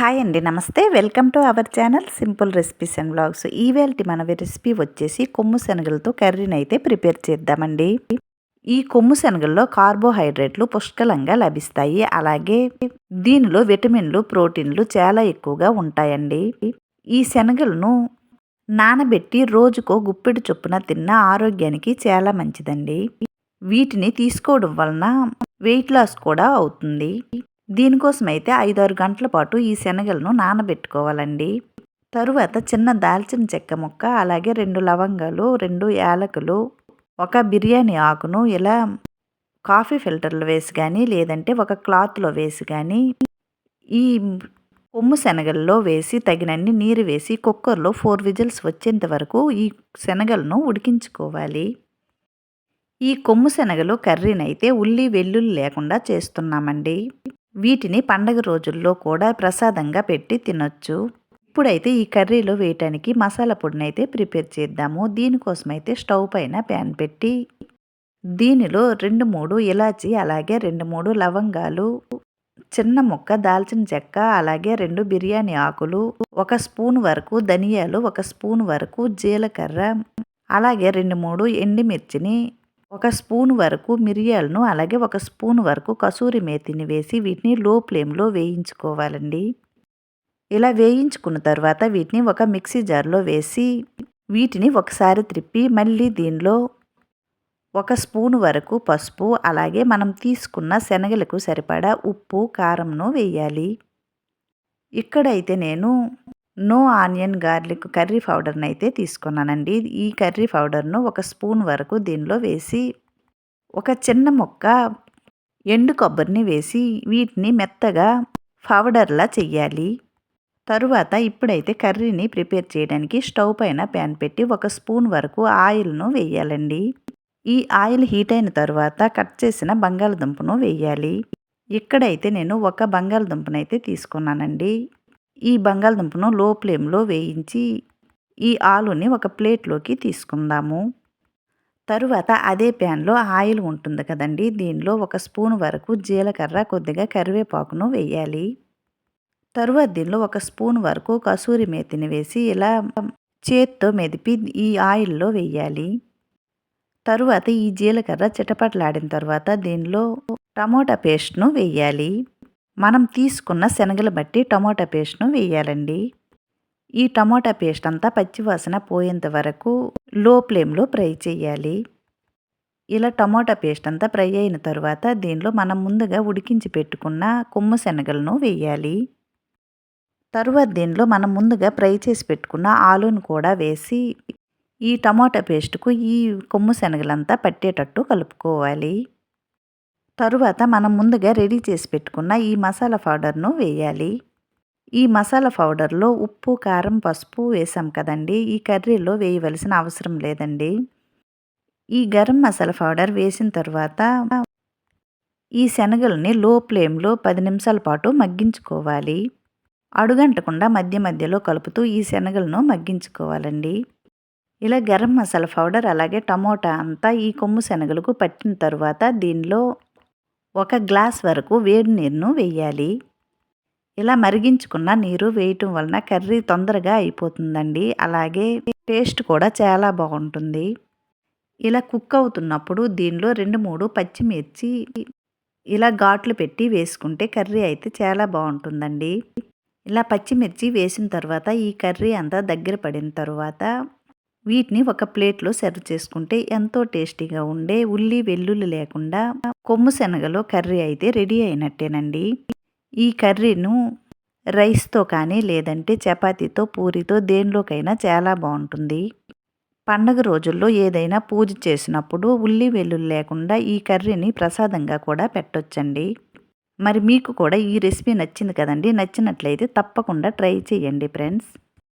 Hi అండి. నమస్తే. Welcome to our channel simple recipes and blogs ఈవేళ మన రెసిపీ వచ్చేసి కొమ్ము శనగలతో కర్రీని అయితే ప్రిపేర్ చేద్దామండి. ఈ కొమ్ము శనగల్లో కార్బోహైడ్రేట్లు పుష్కలంగా లభిస్తాయి. అలాగే దీనిలో విటమిన్లు ప్రోటీన్లు చాలా ఎక్కువగా ఉంటాయండి. ఈ శనగలను నానబెట్టి రోజుకో గుప్పెడు చొప్పున తిన్న ఆరోగ్యానికి చాలా మంచిదండి. వీటిని తీసుకోవడం వలన వెయిట్ లాస్ కూడా అవుతుంది. దీనికోసం అయితే ఐదారు గంటల పాటు ఈ శనగలను నానబెట్టుకోవాలండి. తరువాత చిన్న దాల్చిన చెక్క ముక్క అలాగే రెండు లవంగాలు రెండు యాలకులు ఒక బిర్యానీ ఆకును ఇలా కాఫీ ఫిల్టర్లో వేసి కానీ లేదంటే ఒక క్లాత్లో వేసి కానీ ఈ కొమ్ము శనగల్లో వేసి తగినన్ని నీరు వేసి కుక్కర్లో ఫోర్ విజిల్స్ వచ్చేంత వరకు ఈ శనగలను ఉడికించుకోవాలి. ఈ కొమ్ము శనగలు కర్రీనైతే ఉల్లి వెల్లుల్లి లేకుండా చేస్తున్నామండి. వీటిని పండగ రోజుల్లో కూడా ప్రసాదంగా పెట్టి తినొచ్చు. ఇప్పుడైతే ఈ కర్రీలో వేయటానికి మసాలా పొడిని అయితే ప్రిపేర్ చేద్దాము. దీనికోసమైతే స్టవ్ పైన ప్యాన్ పెట్టి దీనిలో రెండు మూడు ఇలాచి అలాగే రెండు మూడు లవంగాలు చిన్న ముక్క దాల్చిన చెక్క అలాగే రెండు బిర్యానీ ఆకులు ఒక స్పూన్ వరకు ధనియాలు ఒక స్పూన్ వరకు జీలకర్ర అలాగే రెండు మూడు ఎండిమిర్చిని ఒక స్పూన్ వరకు మిరియాలను అలాగే ఒక స్పూన్ వరకు కసూరి మేతిని వేసి వీటిని లో ఫ్లేమ్లో వేయించుకోవాలండి. ఇలా వేయించుకున్న తర్వాత వీటిని ఒక మిక్సీ జార్లో వేసి వీటిని ఒకసారి త్రిప్పి మళ్ళీ దీనిలో ఒక స్పూన్ వరకు పసుపు అలాగే మనం తీసుకున్న శనగలకు సరిపడా ఉప్పు కారంను వేయాలి. ఇక్కడైతే నేను నో ఆనియన్ గార్లిక్ కర్రీ పౌడర్ని అయితే తీసుకున్నానండి. ఈ కర్రీ పౌడర్ను ఒక స్పూన్ వరకు దీనిలో వేసి ఒక చిన్న ముక్క ఎండు కొబ్బరిని వేసి వీటిని మెత్తగా పౌడర్లా చెయ్యాలి. తరువాత ఇప్పుడైతే కర్రీని ప్రిపేర్ చేయడానికి స్టవ్ పైన ప్యాన్ పెట్టి ఒక స్పూన్ వరకు ఆయిల్ను వేయాలండి. ఈ ఆయిల్ హీట్ అయిన తర్వాత కట్ చేసిన బంగాళదుంపను వేయాలి. ఇక్కడైతే నేను ఒక బంగాళదుంపనైతే తీసుకున్నానండి. ఈ బంగాళదుంపను లో ఫ్లేమ్లో వేయించి ఈ ఆలుని ఒక ప్లేట్లోకి తీసుకుందాము. తరువాత అదే ప్యాన్లో ఆయిల్ ఉంటుంది కదండి దీనిలో ఒక స్పూన్ వరకు జీలకర్ర కొద్దిగా కరివేపాకును వేయాలి. తరువాత దీనిలో ఒక స్పూన్ వరకు కసూరి మేతిని వేసి ఇలా చేత్తో మెదిపి ఈ ఆయిల్లో వేయాలి. తరువాత ఈ జీలకర్ర చిటపట్లాడిన తర్వాత దీనిలో టమోటా పేస్ట్ను వేయాలి. మనం తీసుకున్న శనగలు బట్టి టమోటా పేస్ట్ను వేయాలండి. ఈ టమోటా పేస్ట్ అంతా పచ్చివాసన పోయేంత వరకు లో ఫ్లేమ్లో ఫ్రై చేయాలి. ఇలా టమోటా పేస్ట్ అంతా ఫ్రై అయిన తర్వాత దీనిలో మనం ముందుగా ఉడికించి పెట్టుకున్న కొమ్ము శనగలను వేయాలి. తరువాత దీనిలో మనం ముందుగా ఫ్రై చేసి పెట్టుకున్న ఆలూను కూడా వేసి ఈ టమాటా పేస్ట్కు ఈ కొమ్ము శనగలంతా పట్టేటట్టు కలుపుకోవాలి. తరువాత మనం ముందుగా రెడీ చేసి పెట్టుకున్న ఈ మసాలా పౌడర్ను వేయాలి. ఈ మసాలా పౌడర్లో ఉప్పు కారం పసుపు వేసాం కదండి. ఈ కర్రీలో వేయవలసిన అవసరం లేదండి. ఈ గరం మసాలా పౌడర్ వేసిన తర్వాత ఈ శనగల్ని లో ఫ్లేమ్లో పది నిమిషాల పాటు మగ్గించుకోవాలి. అడుగంటకుండా మధ్య మధ్యలో కలుపుతూ ఈ శనగలను మగ్గించుకోవాలండి. ఇలా గరం మసాలా పౌడర్ అలాగే టమోటా అంతా ఈ కొమ్ము శనగలకు పట్టిన తర్వాత దీనిలో ఒక గ్లాస్ వరకు వేడి నీరును వేయాలి. ఇలా మరిగించుకున్న నీరు వేయటం వలన కర్రీ తొందరగా అయిపోతుందండి. అలాగే టేస్ట్ కూడా చాలా బాగుంటుంది. ఇలా కుక్ అవుతున్నప్పుడు దీనిలో రెండు మూడు పచ్చిమిర్చి ఇలా ఘాట్లు పెట్టి వేసుకుంటే కర్రీ అయితే చాలా బాగుంటుందండి. ఇలా పచ్చిమిర్చి వేసిన తర్వాత ఈ కర్రీ అంతా దగ్గర పడిన తర్వాత వీటిని ఒక ప్లేట్లో సర్వ్ చేసుకుంటే ఎంతో టేస్టీగా ఉండే ఉల్లి వెల్లుల్లి లేకుండా కొమ్ము శనగలో కర్రీ అయితే రెడీ అయినట్టేనండి. ఈ కర్రీను రైస్తో కానీ లేదంటే చపాతీతో పూరితో దేనిలోకైనా చాలా బాగుంటుంది. పండగ రోజుల్లో ఏదైనా పూజ చేసినప్పుడు ఉల్లి వెల్లుల్లి లేకుండా ఈ కర్రీని ప్రసాదంగా కూడా పెట్టొచ్చండి. మరి మీకు కూడా ఈ రెసిపీ నచ్చింది కదండి నచ్చినట్లయితే తప్పకుండా ట్రై చేయండి ఫ్రెండ్స్.